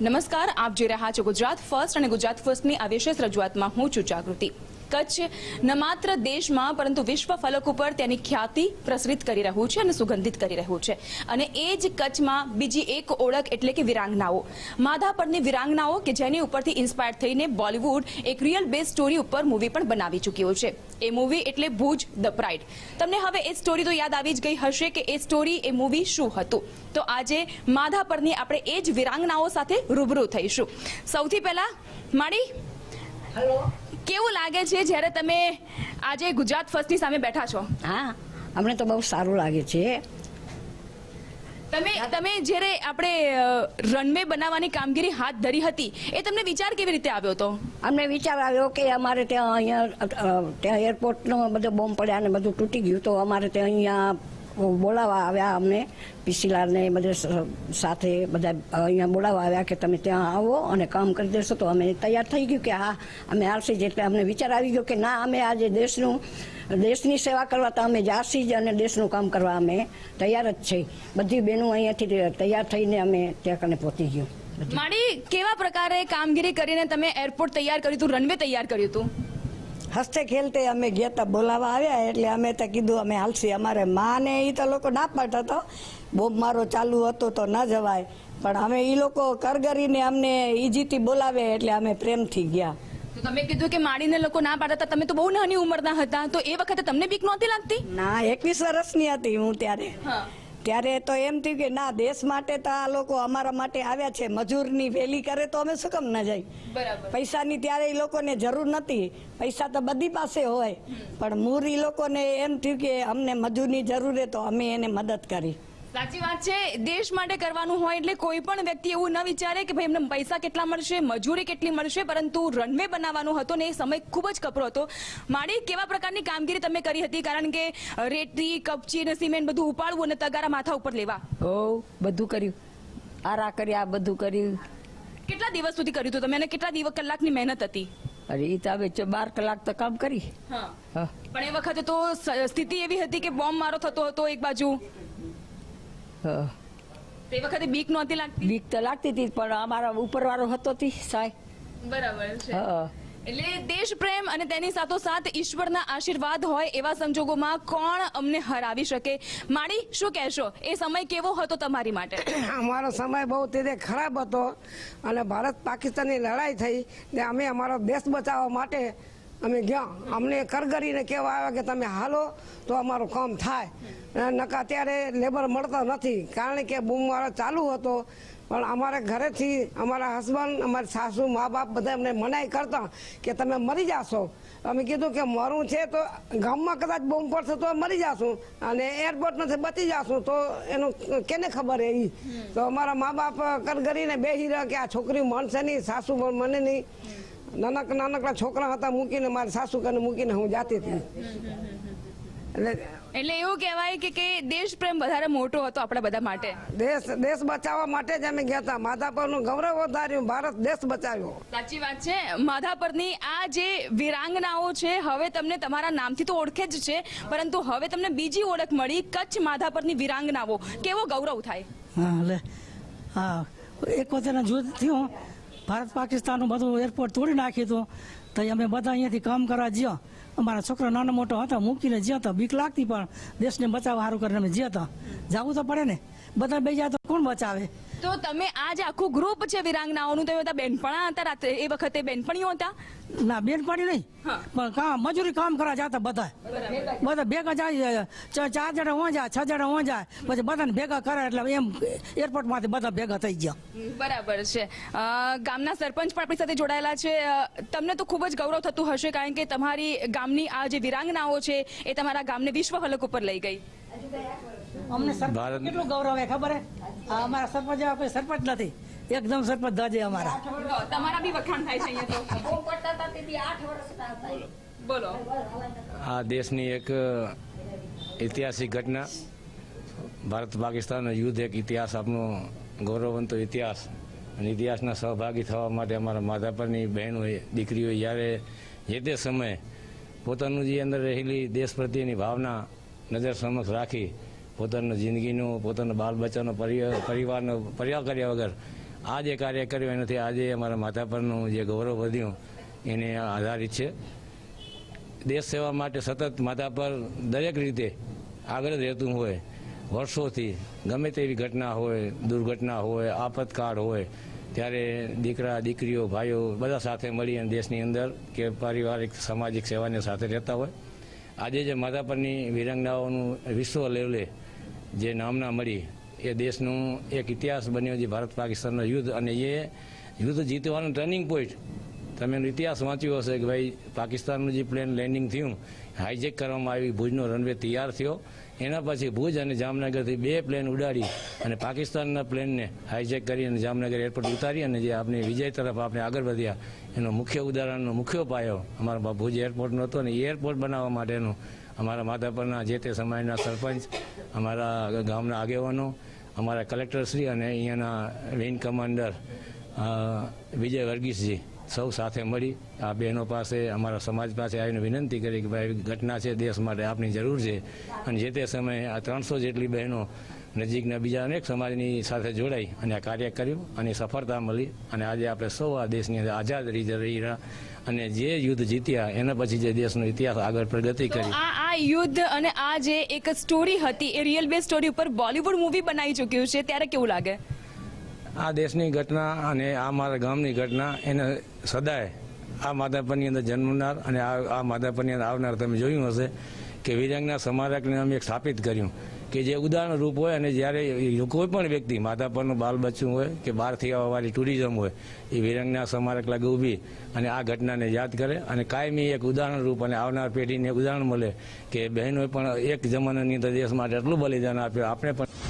નમસ્કાર, આપ જોઈ રહ્યા છો ગુજરાત ફર્સ્ટ અને ગુજરાત ફર્સ્ટની આ વિશેષ રજૂઆતમાં હું છું જાગૃતિ. કચ્છ ન માત્ર દેશમાં, પરંતુ વિશ્વ ફલક ઉપર તેની ખ્યાતિ પ્રસરિત કરી રહ્યું છે અને સુગંધિત કરી રહ્યું છે. અને એ જ કચ્છમાં બીજી એક ઓળખ એટલે કે વિરાંગનાઓ. માધા પરની વિરાંગનાઓ કે જેની ઉપરથી ઇન્સ્પાયર થઈને બોલિવૂડ એક રિયલ બેઝ સ્ટોરી ઉપર મૂવી પણ બનાવી ચૂક્યું છે. એ મૂવી એટલે ભુજ ધ પ્રાઇડ તમને હવે એ સ્ટોરી તો યાદ આવી જ ગઈ હશે કે એ સ્ટોરી એ મૂવી શું હતું? તો આજે માધા પરની આપણે એ જ વિરાંગનાઓ સાથે રૂબરૂ થઈશું. સૌથી પહેલા, માડી? કેવું લાગે છે જ્યારે તમે આજે ગુજરાત ફર્સ્ટની સામે બેઠા છો? હા અમને તો બહુ સારું લાગે છે. તમે તમે જ્યારે આપણે રનવે બનાવવાની કામગીરી હાથ ધરી હતી એ તમને વિચાર કેવી રીતે આવ્યો હતો? અમને વિચાર આવ્યો કે અમારે ત્યાં અહીંયા ત્યાં એરપોર્ટનો બધો બોમ્બ પડ્યા ને બધું તૂટી ગયું તો અમારે ત્યાં અહીંયા બોલાવવા આવ્યા અમને પીસીલાલને બધે સાથે બધા અહીંયા બોલાવવા આવ્યા કે તમે ત્યાં આવો અને કામ કરી દેશો. તો અમે તૈયાર થઈ ગયું કે હા, અમે આવશે એટલે અમને વિચાર આવી ગયો કે ના, અમે આજે દેશનું, દેશની સેવા કરવા તો અમે જાસી જ અને દેશનું કામ કરવા અમે તૈયાર જ છે. બધી બહેનો અહીંયાથી તૈયાર થઈને અમે ત્યાં કને પહોંચી ગયું. માડી કેવા પ્રકારે કામગીરી કરીને તમે એરપોર્ટ તૈયાર કર્યું હતું, રનવે તૈયાર કર્યું હતું? હસ્તે ખેલતે અમે ગયા તા બોલાવા આવ્યા એટલે અમે તો કીધું અમે હાલસી અમારે માને એ તો લોકો ના પાડતા હતો. બોમ્બ મારો ચાલુ હતો તો ન જવાય. પણ અમે એ લોકો કરગરીને અમને ઈજીથી બોલાવે એટલે અમે પ્રેમથી ગયા. તમે કીધું કે માડીને લોકો ના પાડતા હતા. તમે તો બહુ નાની ઉંમરના હતા. તો એ વખતે તમને બીક નહોતી લાગતી? ના એકવીસ વર્ષની હતી હું ત્યારે. ત્યારે તો એમ થયું કે ના દેશ માટે તો આ લોકો અમારા માટે આવ્યા છે મજૂરની વેલી કરે તો અમે શું કામ ના જાય? પૈસાની ત્યારે એ લોકોને જરૂર નથી પૈસા તો બધી પાસે હોય. પણ મૂર એ લોકોને એમ થયું કે અમને મજૂરની જરૂર તો અમે એને મદદ કરી. સાચી વાત છે. દેશ માટે કરવાનું હોય એટલે કોઈ પણ વ્યક્તિ એવું ન વિચારે કે ભાઈ એમને પૈસા કેટલા મળશે મજૂરી કેટલી મળશે પરંતુ રનવે બનાવવાનો હતો ને એ સમય ખૂબ જ કપરો હતો. માડી કેવા પ્રકારની કામગીરી તમે કરી હતી? કારણ કે રેતી કપચી અને સિમેન્ટ બધું ઉપાડવું અને તગારા માથા ઉપર લેવા. ઓ બધું કર્યું. આરા કર્યા બધું કર્યું. કેટલા દિવસ સુધી કર્યું હતું તમે? અને કેટલા દિવસ કલાકની મહેનત હતી? અરે એ તો હવે બાર કલાક તો કામ કરી. પણ એ વખતે તો સ્થિતિ એવી હતી કે બોમ્બ મારો થતો હતો એક બાજુ. તે વખતે બીક નહોતી લાગતી? બીક તો લાગતી હતી પણ અમારા ઉપરવાળો હતો તી સાહેબ બરાબર છે. હા એટલે દેશ પ્રેમ અને તેની સાથોસાથ ઈશ્વરના આશીર્વાદ હોય એવા સંજોગોમાં કોણ અમને હરાવી શકે? માણી શું કહેશો? એ સમય કેવો હતો તમારી માટે? અમારો સમય બહુ તે ખરાબ હતો અને ભારત પાકિસ્તાનની લડાઈ થઈ ને અમે અમારો દેશ બચાવવા માટે અમે ગયા. અમને કરગરીને કહેવા આવ્યા કે તમે હાલો તો અમારું કામ થાય. નકા અત્યારે લેબર મળતા નથી. કારણ કે બૂમવાળો ચાલુ હતો. પણ અમારા ઘરેથી અમારા હસબન્ડ અમારી સાસુ મા બાપ બધા અમને મનાઈ કરતા કે તમે મરી જાશો. અમે કીધું કે મરું છે તો ગામમાં કદાચ બોમ્બ પડશે તો મરી જાશું. અને એરપોર્ટ નથી બચી જાશું તો એનું કેને ખબર એ તો અમારા મા બાપ કરગરીને બેસી રહ્યા કે આ છોકરી મનશે નહીં સાસુ પણ મને નહીં. નાનક નાનકડા છોકરા હતા મૂકીને મારી સાસુ કરીને મૂકીને હું જાતી હતી. એટલે એટલે એવું કહેવાય કે કે દેશ પ્રેમ વધારે મોટો હતો આપણા બધા માટે. દેશ દેશ બચાવવા માટે જ અમે ગયા હતા. માધાપરનું ગૌરવ વધાર્યું ભારત દેશ બચાવ્યો. સાચી વાત છે. માધાપરની આ જે વિરાંગનાઓ છે હવે તમને તમારા નામથી તો ઓળખે જ છે પરંતુ હવે તમને બીજી ઓળખ મળી કચ્છ માધાપરની વિરાંગનાઓ. કેવો ગૌરવ થાય? હા લે. હા. એક વખત જૂથ થયું ભારત પાકિસ્તાનનું બધું એરપોર્ટ તોડી નાખ્યું હતું. તો અમે બધા અહીંયાથી કામ કરવા જ્યાં. અમારા છોકરા નાનો મોટો હતા, મૂકીને જ્યાં હતા. બીક લાગતી પણ દેશને બચાવવા સારું કરીને અમે જ્યાં હતા. જવું તો પડે ને. બધા બે જાય તો કોણ બચાવે? તો તમે આજ આખું ગ્રુપ છે વિરાંગનાઓનું તો એ બધા બેનપણા હતા રાત્રે એ વખતે બેનપણીઓ હતા? ના બેનપણી નહીં. પણ કામ મજૂરી કામ કરવા જતા બધા બધા ભેગા જાય ચાર જણા હું જાય છ જણા હું જાય પછી બધાને ભેગા કરે એટલે એમ એરપોર્ટમાંથી બધા ભેગા થઈ ગયા. બરાબર છે. ગામના સરપંચ પણ આપણી સાથે જોડાયેલા છે. તમને તો ખૂબ જ ગૌરવ થતું હશે કારણ કે તમારી ગામની આ જે વિરાંગનાઓ છે એ તમારા ગામને વિશ્વ ફલક ઉપર લઈ ગઈ. અમને સરપંચ કેટલું ગૌરવ હે ખબર હે? આ અમારા સરપંચ જેવા કોઈ સરપંચ નથી. એકદમ સરપંચ ધજે અમારા. તમારા બી વખાણ થાય છે અહીંયા તો. બોલો. આ દેશની એક ઐતિહાસિક ઘટના. ભારત પાકિસ્તાન યુદ્ધ એક ઇતિહાસ આપનો ગૌરવવંતો ઇતિહાસ. અને ઇતિહાસના સહભાગી થવા માટે અમારા માધાપરની બહેનોએ દીકરીઓ જ્યારે જે તે સમયે પોતાનું જે અંદર રહેલી દેશ પ્રત્યેની ભાવના નજર સમક્ષ રાખી પોતાની જિંદગીનું, પોતાના બાલ બચ્ચાનો પરિવારનો, પર્યા કર્યા વગર આ જે કાર્ય કર્યું એનાથી આજે અમારા માથા પરનું જે ગૌરવ વધ્યું એને આધારિત છે. દેશ સેવા માટે સતત માથા પર દરેક રીતે આગળ જ રહેતું હોય. વર્ષોથી ગમે તેવી ઘટના હોય, દુર્ઘટના હોય, આપતકાળ હોય, ત્યારે દીકરા, દીકરીઓ, ભાઈઓ બધા સાથે મળી અને દેશની અંદર કે પારિવારિક, સામાજિક સેવાની સાથે રહેતા હોય. આજે જે માથા પરની વિરંગનાઓનું વિશ્વ લેવલે જે નામના મળી, એ દેશનું એક ઇતિહાસ બન્યો જે ભારત પાકિસ્તાનનો યુદ્ધ અને એ યુદ્ધ જીતવાનું ટર્નિંગ પોઈન્ટ તમે એનો ઇતિહાસ વાંચ્યો હશે કે ભાઈ, પાકિસ્તાનનું જે પ્લેન લેન્ડિંગ થયું હાઈજેક કરવામાં આવી, ભુજનો રનવે તૈયાર થયો. એના પછી ભુજ અને જામનગરથી બે પ્લેન ઉડાડી અને પાકિસ્તાનના પ્લેનને હાઈજેક કરી અને જામનગર એરપોર્ટ ઉતારી અને જે આપણે વિજય તરફ આપણે આગળ વધ્યા. એનો મુખ્ય ઉદાહરણનો મુખ્ય પાયો અમારા ભુજ એરપોર્ટનો હતો અને એરપોર્ટ બનાવવા માટેનું અમારા માધાપરના જે તે સમયના સરપંચ અમારા ગામના આગેવાનો અમારા કલેક્ટરશ્રી અને અહીંયાના વિંગ કમાન્ડર વિજય વર્ગીસજી સૌ સાથે મળી આ બહેનો પાસે અમારા સમાજ પાસે આવીને વિનંતી કરી કે ભાઈ ઘટના છે દેશ માટે આપની જરૂર છે. અને જે તે સમયે આ ત્રણસો જેટલી બહેનો નજીકના બીજા અનેક સમાજની સાથે જોડાઈ અને આ કાર્ય કર્યું અને સફળતા મળી. અને આજે આપણે સૌ આ દેશની અંદર આઝાદ રહી રહી રહ્યા અને જે યુદ્ધ જીત્યા એના પછી જે દેશનો ઇતિહાસ આગળ પ્રગતિ કરી. યુદ્ધ અને આ જે એક સ્ટોરી હતી એ રિયલ બેઝ સ્ટોરી ઉપર બોલિવૂડ મૂવી બનાવી ચૂક્યું છે. ત્યારે કેવું લાગે? આ દેશની ઘટના અને આ મારા ગામની ઘટના એને સદાય આ માધાપરની અંદર જન્મનાર અને આ માધાપરની અંદર આવનાર તમે જોયું હશે કે વિરંગના સ્મારકને અમે એક સ્થાપિત કર્યું. કે જે ઉદાહરણ રૂપ હોય અને જ્યારે કોઈ પણ વ્યક્તિ, માતા પરનું બાલ બચ્ચું હોય કે બહારથી આવવાવાળી ટુરિઝમ હોય, એ વિરંગના સ્મારક લાગે ઊભી અને આ ઘટનાને યાદ કરે અને કાયમી એક ઉદાહરણ રૂપ અને આવનાર પેઢીને ઉદાહરણ મળે કે બહેનોએ પણ એક જમાનાની અંદર દેશ માટે એટલું બલિદાન આપ્યું. આપણે પણ